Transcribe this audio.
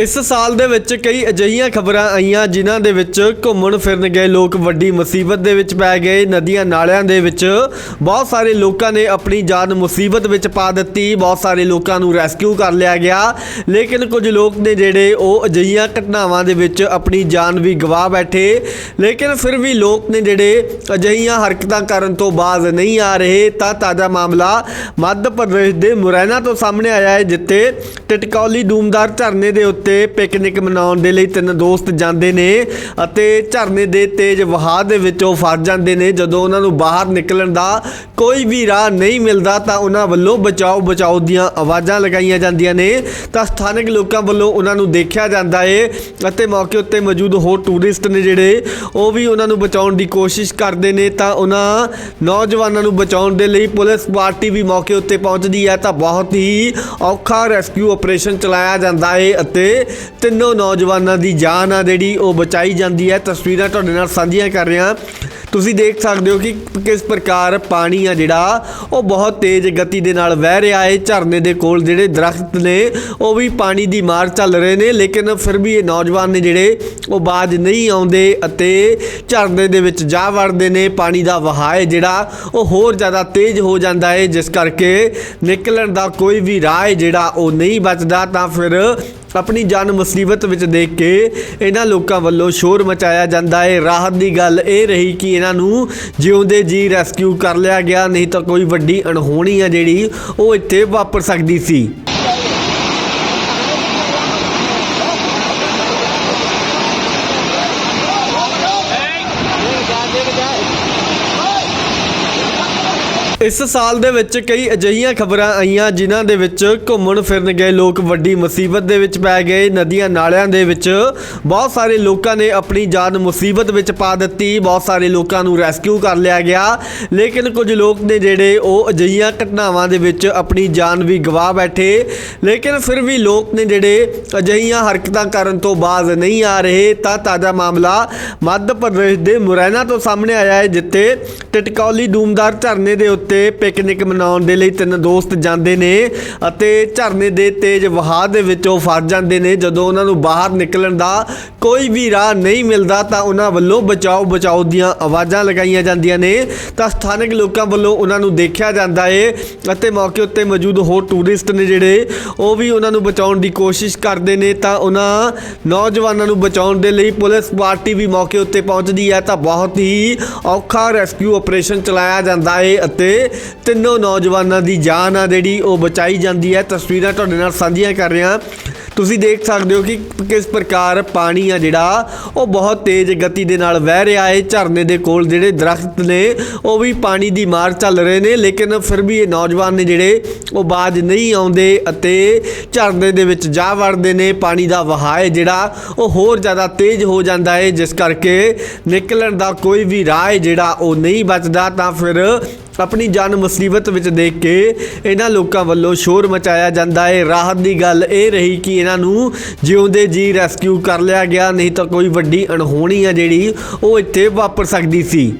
ਇਸ ਸਾਲ ਦੇ ਵਿੱਚ ਕਈ ਅਜਿਹੀਆਂ ਖਬਰਾਂ ਆਈਆਂ ਜਿਨ੍ਹਾਂ ਦੇ ਵਿੱਚ ਘੁੰਮਣ ਫਿਰਨ ਗਏ ਲੋਕ, ਵੱਡੀ ਮੁਸੀਬਤ ਦੇ ਵਿੱਚ ਪੈ ਗਏ, ਨਦੀਆਂ ਨਾਲਿਆਂ ਦੇ ਵਿੱਚ ਬਹੁਤ ਸਾਰੇ ਲੋਕਾਂ ਨੇ ਆਪਣੀ ਜਾਨ ਮੁਸੀਬਤ ਵਿੱਚ ਪਾ ਦਿੱਤੀ, ਬਹੁਤ ਸਾਰੇ ਲੋਕਾਂ ਨੂੰ ਰੈਸਕਿਊ ਕਰ ਲਿਆ ਗਿਆ। ਲੇਕਿਨ ਕੁਝ ਲੋਕ ਨੇ ਜਿਹੜੇ ਉਹ ਅਜਿਹੀਆਂ ਘਟਨਾਵਾਂ ਦੇ ਵਿੱਚ ਆਪਣੀ ਜਾਨ ਵੀ ਗਵਾ ਬੈਠੇ, ਲੇਕਿਨ ਫਿਰ ਵੀ ਲੋਕ ਨੇ ਜਿਹੜੇ ਅਜਿਹੀਆਂ ਹਰਕਤਾਂ ਕਰਨ ਤੋਂ ਬਾਜ਼ ਨਹੀਂ ਆ ਰਹੇ। ਤਾਂ ਤਾਜ਼ਾ ਮਾਮਲਾ ਮੱਧ ਪ੍ਰਦੇਸ਼ ਦੇ ਮੁਰੈਨਾ ਤੋਂ ਸਾਹਮਣੇ ਆਇਆ ਹੈ, ਜਿੱਥੇ ਟਟਕੌਲੀ ਡੂਮਦਾਰ ਝਰਨੇ ਦੇ ਉੱਤੇ ਪਿਕਨਿਕ ਮਨਾਉਣ ਦੇ ਲਈ ਤਿੰਨ ਦੋਸਤ ਜਾਂਦੇ ਨੇ ਅਤੇ ਝਰਨੇ ਦੇ ਤੇਜ਼ ਵਹਾਅ ਦੇ ਵਿੱਚੋਂ ਫਸ ਜਾਂਦੇ ਨੇ। ਜਦੋਂ ਉਹਨਾਂ ਨੂੰ ਬਾਹਰ ਨਿਕਲਣ ਦਾ ਕੋਈ ਵੀ ਰਾਹ ਨਹੀਂ ਮਿਲਦਾ ਤਾਂ ਉਹਨਾਂ ਵੱਲੋਂ ਬਚਾਓ ਬਚਾਓ ਦੀਆਂ ਆਵਾਜ਼ਾਂ ਲਗਾਈਆਂ ਜਾਂਦੀਆਂ ਨੇ। ਤਾਂ ਸਥਾਨਕ ਲੋਕਾਂ ਵੱਲੋਂ ਉਹਨਾਂ ਨੂੰ ਦੇਖਿਆ ਜਾਂਦਾ ਏ ਅਤੇ ਮੌਕੇ ਉੱਤੇ ਮੌਜੂਦ ਹੋਰ ਟੂਰਿਸਟ ਨੇ ਜਿਹੜੇ ਉਹ ਵੀ ਉਹਨਾਂ ਨੂੰ ਬਚਾਉਣ ਦੀ ਕੋਸ਼ਿਸ਼ ਕਰਦੇ ਨੇ। ਤਾਂ ਉਹਨਾਂ ਨੌਜਵਾਨਾਂ ਨੂੰ ਬਚਾਉਣ ਦੇ ਲਈ ਪੁਲਿਸ ਪਾਰਟੀ ਵੀ ਮੌਕੇ ਉੱਤੇ ਪਹੁੰਚਦੀ ਹੈ। ਤਾਂ ਬਹੁਤ ਹੀ ਔਖਾ ਰੈਸਕਿਊ ਆਪਰੇਸ਼ਨ ਚਲਾਇਆ ਜਾਂਦਾ ਏ ਅਤੇ ਤਿੰਨੋਂ ਨੌਜਵਾਨਾਂ ਦੀ ਜਾਨ ਆ ਜਿਹੜੀ ਉਹ ਬਚਾਈ ਜਾਂਦੀ ਹੈ। ਤਸਵੀਰਾਂ ਤੁਹਾਡੇ ਨਾਲ ਸਾਂਝੀਆਂ ਕਰ ਰਿਹਾ। ਤੁਸੀਂ ਦੇਖ ਸਕਦੇ ਹੋ ਕਿ ਕਿਸ ਪ੍ਰਕਾਰ ਪਾਣੀ ਆ ਜਿਹੜਾ, ਉਹ ਬਹੁਤ ਤੇਜ਼ ਗਤੀ ਦੇ ਨਾਲ ਵਹਿ ਰਿਹਾ ਹੈ। ਝਰਨੇ ਦੇ ਕੋਲ ਜਿਹੜੇ ਦਰਖਤ ਨੇ, ਉਹ ਵੀ ਪਾਣੀ ਦੀ ਮਾਰ ਚੱਲ ਰਹੇ ਨੇ, ਲੇਕਿਨ ਫਿਰ ਵੀ ਇਹ ਨੌਜਵਾਨ ਨੇ ਜਿਹੜੇ, ਉਹ ਬਾਜ ਨਹੀਂ ਆਉਂਦੇ ਅਤੇ ਝਰਨੇ ਦੇ ਵਿੱਚ ਜਾ ਵੜਦੇ ਨੇ। ਪਾਣੀ ਦਾ ਵਹਾਅ ਜਿਹੜਾ, ਉਹ ਹੋਰ ਜ਼ਿਆਦਾ ਤੇਜ਼ ਹੋ ਜਾਂਦਾ ਹੈ। ਜਿਸ ਕਰਕੇ ਨਿਕਲਣ ਦਾ ਕੋਈ ਵੀ ਰਾਹ ਜਿਹੜਾ, ਉਹ ਨਹੀਂ ਬਚਦਾ। ਤਾਂ ਫਿਰ ਆਪਣੀ ਜਾਨ ਮੁਸੀਬਤ ਵਿੱਚ ਦੇਖ ਕੇ ਇਹਨਾਂ ਲੋਕਾਂ ਵੱਲੋਂ ਸ਼ੋਰ ਮਚਾਇਆ ਜਾਂਦਾ ਹੈ ਰਾਹਤ ਦੀ ਗੱਲ ਇਹ ਰਹੀ ਕਿ ਇਹਨਾਂ ਨੂੰ ਜਿਉਂਦੇ ਜੀ ਰੈਸਕਿਊ ਕਰ ਲਿਆ ਗਿਆ, ਨਹੀਂ ਤਾਂ ਕੋਈ ਵੱਡੀ ਅਣਹੋਣੀ ਆ ਜਿਹੜੀ ਉਹ ਇੱਥੇ ਵਾਪਰ ਸਕਦੀ ਸੀ। ਇਸ ਸਾਲ ਦੇ ਵਿੱਚ ਕਈ ਅਜਿਹੀਆਂ ਖਬਰਾਂ ਆਈਆਂ ਜਿਨ੍ਹਾਂ ਦੇ ਵਿੱਚ ਘੁੰਮਣ ਫਿਰਨ ਗਏ ਲੋਕ ਵੱਡੀ ਮੁਸੀਬਤ ਦੇ ਵਿੱਚ ਪੈ ਗਏ, ਨਦੀਆਂ ਨਾਲਿਆਂ ਦੇ ਵਿੱਚ ਬਹੁਤ ਸਾਰੇ ਲੋਕਾਂ ਨੇ ਆਪਣੀ ਜਾਨ ਮੁਸੀਬਤ ਵਿੱਚ ਪਾ ਦਿੱਤੀ, ਬਹੁਤ ਸਾਰੇ ਲੋਕਾਂ ਨੂੰ ਰੈਸਕਿਊ ਕਰ ਲਿਆ ਗਿਆ। ਲੇਕਿਨ ਕੁਝ ਲੋਕ ਨੇ ਜਿਹੜੇ ਉਹ ਅਜਿਹੀਆਂ ਘਟਨਾਵਾਂ ਦੇ ਵਿੱਚ ਆਪਣੀ ਜਾਨ ਵੀ ਗਵਾ ਬੈਠੇ। ਲੇਕਿਨ ਫਿਰ ਵੀ ਲੋਕ ਨੇ ਜਿਹੜੇ ਅਜਿਹੀਆਂ ਹਰਕਤਾਂ ਕਰਨ ਤੋਂ ਬਾਜ਼ ਨਹੀਂ ਆ ਰਹੇ, ਤਾਂ ਤਾਜ਼ਾ ਮਾਮਲਾ ਮੱਧ ਪ੍ਰਦੇਸ਼ ਦੇ ਮੁਰੈਨਾ ਤੋਂ ਸਾਹਮਣੇ ਆਇਆ ਹੈ, ਜਿੱਥੇ ਟਟਕੌਲੀ ਡੂਮਦਾਰ ਝਰਨੇ ਦੇ ਉੱਤੇ ਪਿਕਨਿਕ ਮਨਾਉਣ ਦੇ ਲਈ ਤਿੰਨ ਦੋਸਤ ਜਾਂਦੇ ਨੇ ਅਤੇ ਝਰਨੇ ਦੇ ਤੇਜ਼ ਵਹਾਅ ਦੇ ਵਿੱਚੋਂ ਫਸ ਜਾਂਦੇ ਨੇ। ਜਦੋਂ ਉਹਨਾਂ ਨੂੰ ਬਾਹਰ ਨਿਕਲਣ ਦਾ ਕੋਈ ਵੀ ਰਾਹ ਨਹੀਂ ਮਿਲਦਾ ਤਾਂ ਉਹਨਾਂ ਵੱਲੋਂ ਬਚਾਓ ਬਚਾਓ ਦੀਆਂ ਆਵਾਜ਼ਾਂ ਲਗਾਈਆਂ ਜਾਂਦੀਆਂ ਨੇ। ਤਾਂ ਸਥਾਨਕ ਲੋਕਾਂ ਵੱਲੋਂ ਉਹਨਾਂ ਨੂੰ ਦੇਖਿਆ ਜਾਂਦਾ ਏ ਅਤੇ ਮੌਕੇ ਉੱਤੇ ਮੌਜੂਦ ਹੋਰ ਟੂਰਿਸਟ ਨੇ ਜਿਹੜੇ ਉਹ ਵੀ ਉਹਨਾਂ ਨੂੰ ਬਚਾਉਣ ਦੀ ਕੋਸ਼ਿਸ਼ ਕਰਦੇ ਨੇ। ਤਾਂ ਉਹਨਾਂ ਨੌਜਵਾਨਾਂ ਨੂੰ ਬਚਾਉਣ ਦੇ ਲਈ ਪੁਲਿਸ ਪਾਰਟੀ ਵੀ ਮੌਕੇ ਉੱਤੇ ਪਹੁੰਚਦੀ ਹੈ। ਤਾਂ ਬਹੁਤ ਹੀ ਔਖਾ ਰੈਸਕਿਊ ਆਪਰੇਸ਼ਨ ਚਲਾਇਆ ਜਾਂਦਾ ਏ ਅਤੇ ਤਿੰਨੋਂ ਨੌਜਵਾਨਾਂ ਦੀ ਜਾਨ ਆ ਜਿਹੜੀ ਉਹ ਬਚਾਈ ਜਾਂਦੀ ਹੈ। ਤਸਵੀਰਾਂ ਤੁਹਾਡੇ ਨਾਲ ਸਾਂਝੀਆਂ ਕਰ ਰਿਹਾ। ਤੁਸੀਂ ਦੇਖ ਸਕਦੇ ਹੋ ਕਿ ਕਿਸ ਪ੍ਰਕਾਰ ਪਾਣੀ ਆ ਜਿਹੜਾ, ਉਹ ਬਹੁਤ ਤੇਜ਼ ਗਤੀ ਦੇ ਨਾਲ ਵਹਿ ਰਿਹਾ ਹੈ। ਝਰਨੇ ਦੇ ਕੋਲ ਜਿਹੜੇ ਦਰਖਤ ਨੇ, ਉਹ ਵੀ ਪਾਣੀ ਦੀ ਮਾਰ ਚੱਲ ਰਹੇ ਨੇ, ਲੇਕਿਨ ਫਿਰ ਵੀ ਇਹ ਨੌਜਵਾਨ ਨੇ ਜਿਹੜੇ, ਉਹ ਬਾਜ ਨਹੀਂ ਆਉਂਦੇ ਅਤੇ ਝਰਨੇ ਦੇ ਵਿੱਚ ਜਾ ਵੜਦੇ ਨੇ। ਪਾਣੀ ਦਾ ਵਹਾਅ ਜਿਹੜਾ, ਉਹ ਹੋਰ ਜ਼ਿਆਦਾ ਤੇਜ਼ ਹੋ ਜਾਂਦਾ ਹੈ। ਜਿਸ ਕਰਕੇ ਨਿਕਲਣ ਦਾ ਕੋਈ ਵੀ ਰਾਹ ਜਿਹੜਾ, ਉਹ ਨਹੀਂ ਬਚਦਾ। ਤਾਂ ਫਿਰ ਆਪਣੀ ਜਾਨ ਮੁਸੀਬਤ ਵਿੱਚ ਦੇਖ ਕੇ ਇਹਨਾਂ ਲੋਕਾਂ ਵੱਲੋਂ ਸ਼ੋਰ ਮਚਾਇਆ ਜਾਂਦਾ ਹੈ ਰਾਹਤ ਦੀ ਗੱਲ ਇਹ ਰਹੀ ਕਿ ਇਹਨਾਂ ਨੂੰ ਜਿਉਂਦੇ ਜੀ ਰੈਸਕਿਊ ਕਰ ਲਿਆ ਗਿਆ, ਨਹੀਂ ਤਾਂ ਕੋਈ ਵੱਡੀ ਅਣਹੋਣੀ ਆ ਜਿਹੜੀ ਉਹ ਇੱਥੇ ਵਾਪਰ ਸਕਦੀ ਸੀ।